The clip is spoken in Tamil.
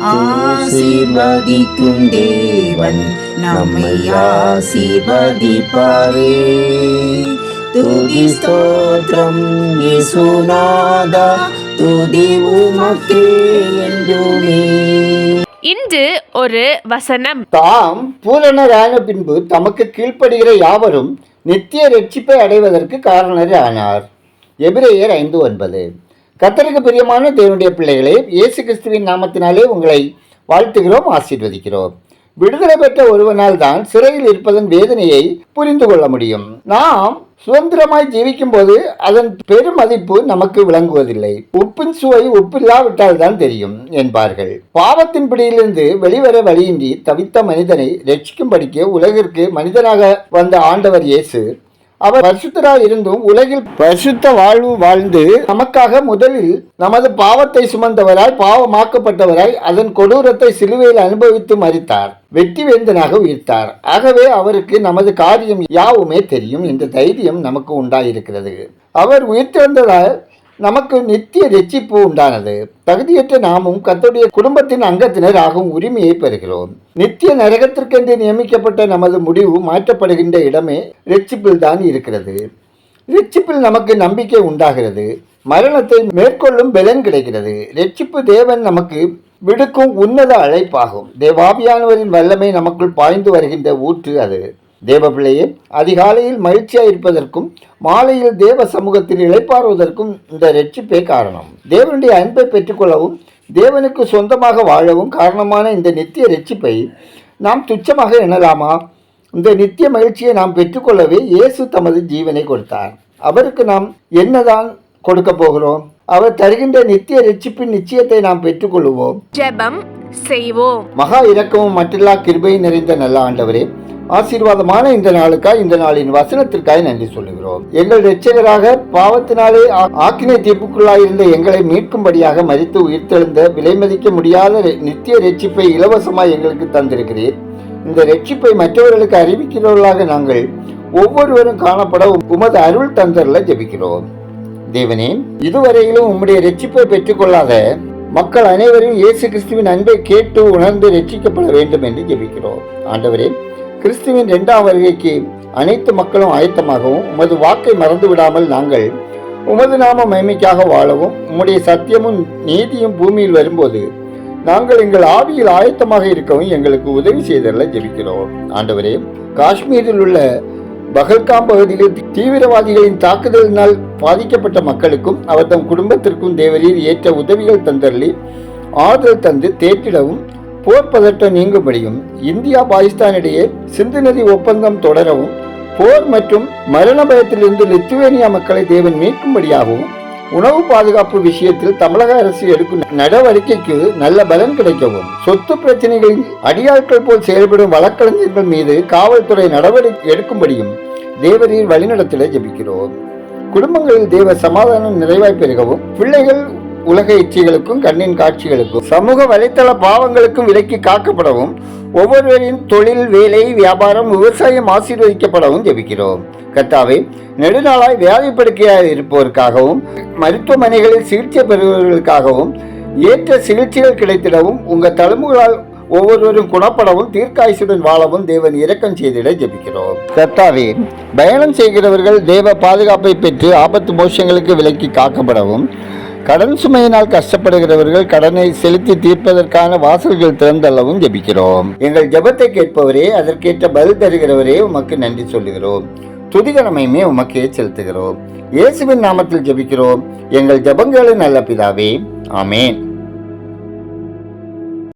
ஆசீர்வதிக்கும் தேவன் நம்மை ஆசீர்வதிப்பாரே. துதி ஸ்தோத்திரம் இயேசுநாதா துதி உமக்கே என்றுமே. இன்று ஒரு வசனம். தாம் பூரணரான பின்பு தமக்கு கீழ்ப்படுகிற யாவரும் நித்திய ரட்சிப்பை அடைவதற்கு காரணர் ஆனார் எபிரேயர் ஐந்து ஒன்பது. கத்தருக்கு பிரியமான தேவனுடைய பிள்ளைகளே இயேசு கிறிஸ்துவின் நாமத்தினாலே உங்களை வாழ்த்துகிறோம் ஆசீர்வதிக்கிறோம். விடுதலை பெற்ற ஒருவனால் தான் சிறையில் இருப்பதன் வேதனையை புரிந்து கொள்ள முடியும். நாம் சுதந்திரமாய் ஜீவிக்கும் போது அதன் பெருமதிப்பு நமக்கு விளங்குவதில்லை. உப்பின் சுவை உப்பில்லாவிட்டால் தான் தெரியும் என்பார்கள். பாவத்தின் பிடியிலிருந்து வெளிவர வழியின்றி தவித்த மனிதனை ரட்சிக்கும்படிக்கு உலகிற்கு மனிதனாக வந்த ஆண்டவர் இயேசு அவர் பரிசுத்தராய் இருந்தும் உலகில் பரிசுத்த வாழ்வு வாழ்ந்து நமக்காக முதலில் நமது பாவத்தை சுமந்தவராய் பாவமாக்கப்பட்டவராய் அதன் கொடூரத்தை சிலுவையில் அனுபவித்து மறித்தார் வெற்றி வேந்தனாக உயிர்த்தார். ஆகவே அவருக்கு நமது காரியம் யாவுமே தெரியும் என்ற தைரியம் நமக்கு உண்டாயிருக்கிறது. அவர் உயிர்த்தெழுந்ததால் நமக்கு நித்திய ரட்சிப்பு உண்டானது. தகுதியற்ற நாமும் கத்தோடைய குடும்பத்தின் அங்கத்தினர் ஆகும் உரிமையை பெறுகிறோம். நித்திய நரகத்திற்கென்று நியமிக்கப்பட்ட நமது முடிவு மாற்றப்படுகின்ற இடமே ரட்சிப்பில் தான் இருக்கிறது. ரட்சிப்பில் நமக்கு நம்பிக்கை உண்டாகிறது. மரணத்தை மேற்கொள்ளும் பலன் கிடைக்கிறது. ரட்சிப்பு தேவன் நமக்கு விடுக்கும் உன்னத அழைப்பாகும். தேவாபியானவரின் வல்லமை நமக்குள் பாய்ந்து வருகின்ற ஊற்று அது. தேவபிள்ளையே அதிகாலையில் மகிழ்ச்சியாக இருப்பதற்கும் மாலையில் தேவ சமூகத்தில் இளைப்பாறுவதற்கும் இந்த ரட்சிப்பே காரணம். தேவனுடைய அன்பை பெற்றுக்கொள்ளவும் தேவனுக்கு சொந்தமாக வாழவும் காரணமான இந்த நித்திய ரட்சிப்பை நாம் துச்சமாக எண்ணலாமா? இந்த நித்திய மகிழ்ச்சியை நாம் பெற்றுக்கொள்ளவே இயேசு தமது ஜீவனை கொடுத்தார். அவருக்கு நாம் என்னதான் கொடுக்க போகிறோம்? அவர் தருகின்ற நித்திய ரட்சிப்பின் நிச்சயத்தை நாம் பெற்றுக்கொள்வோம் ஜெபம் செய்வோம். மகா இரக்கமும் மற்றில்லா கிருபை நிறைந்த நல்ல ஆண்டவரே ஆசீர்வாதமான இந்த நாளுக்காய் இந்த நாளின் வசனத்திற்காய் நன்றி சொல்லுகிறோம். எங்கள் ரட்சகராக பாவத்தினாலே ஆ- ஆக்கினை தீர்ப்புக்குள்ளாயிருந்த எங்களை மீட்கும்படியாக மதித்து உயிர்த்தெழுந்த விலைமதிக்க முடியாத நித்திய ரட்சிப்பை இலவசமாய் எங்களுக்கு தந்திருக்கிறீர். இந்த ரட்சிப்பை மற்றவர்களுக்கு அறிவிக்கிறவர்களாக நாங்கள் ஒவ்வொருவரும் காணப்பட உமது அருள் தந்தரில் ஜெபிக்கிறோம். தேவனே இதுவரையிலும் உம்முடைய ரட்சிப்பை பெற்றுக்கொள்ளாத மக்கள் அனைவரும் இயேசு கிறிஸ்துவின் அன்பை கேட்டு உணர்ந்து ரட்சிக்கப்பட வேண்டும் என்று ஜெபிக்கிறோம். ஆண்டவரே கிறிஸ்துவின் இரண்டாம் வருகைக்கு அனைத்து மக்களும் ஆயத்தமாகவும் உமது வாக்கை மறந்து விடாமல் நாங்கள் உமது நாம மகிமைக்காக வாழவும் உம்முடைய சத்தியமும் நீதியும் பூமியில் வரும்போது நாங்கள் எங்கள் ஆவியில் ஆயத்தமாக இருக்கவும் எங்களுக்கு உதவி செய்தல ஜெபிக்கிறோம். ஆண்டவரே காஷ்மீரில் உள்ள பகல்காம் பகுதியில் தீவிரவாதிகளின் தாக்குதலினால் பாதிக்கப்பட்ட மக்களுக்கும் அவர் தம் குடும்பத்திற்கும் தேவரில் ஏற்ற உதவிகள் தந்தள்ளி ஆறுதல் தந்து தேற்றிடவும் போர் பதட்டம் நீங்கும்படியும் இந்தியா பாகிஸ்தான் இடையே சிந்து நதி ஒப்பந்தம் தொடரவும் போர் மற்றும் மரண பயத்திலிருந்து லித்துவேனியா மக்களை தேவன் மீட்கும்படியாகவும் உணவு பாதுகாப்பு விஷயத்தில் தமிழக அரசு எடுக்கும் நடவடிக்கைக்கு நல்ல பலன் கிடைக்கவும் சொத்து பிரச்சனைகளில் அடியாட்கள் போல் செயல்படும் வழக்கறிஞர்கள் மீது காவல்துறை நடவடிக்கை எடுக்கும்படியும் தேவரீர் வழிநடத்திட ஜெபிக்கிறோம். குடும்பங்களில் தேவ சமாதானம் நிறைவாய் பெருகவும் பிள்ளைகள் உலக இச்சைகளுக்கும் கண்ணின் காட்சிகளுக்கும் சமூக வலைத்தள பாவங்களுக்கும் விலக்கி காக்கப்படவும் ஒவ்வொருவரின் தொழில் வேலை வியாபாரம் விவசாயம் ஆசீர்வதிக்கப்படவும் ஜெபிக்கிறோம். கர்த்தாவே நெடுநாளாய் வியாதிப்படுக்கையாக இருப்போருக்காகவும் மருத்துவமனைகளில் சிகிச்சை பெறுபவர்களுக்காகவும் ஏற்ற சிகிச்சைகள் கிடைத்திடவும் உங்கள் தலைமுகளால் ஒவ்வொருவரும் குணப்படவும் தீர்க்காயுசுடன் வாழவும் தேவன் இரக்கம் செய்திட ஜெபிக்கிறோம். கர்த்தாவே பயணம் செய்கிறவர்கள் தேவ பாதுகாப்பை பெற்று ஆபத்து மோஷங்களுக்கு விலக்கி காக்கப்படவும் கடன் சுமையினால் கஷ்டப்படுகிறவர்கள் கடனை செலுத்தி தீர்ப்பதற்கான வாசல்கள் திறந்தளவும் ஜெபிக்கிறோம். எங்கள் ஜபத்தை கேட்பவரே அதற்கேற்ற பதில் தருகிறவரே உமக்கு நன்றி சொல்லுகிறோம். துதிகரமையுமே உமக்கே செலுத்துகிறோம். இயேசுவின் நாமத்தில் ஜெபிக்கிறோம். எங்கள் ஜெபங்களின் நல்ல பிதாவே. ஆமேன்.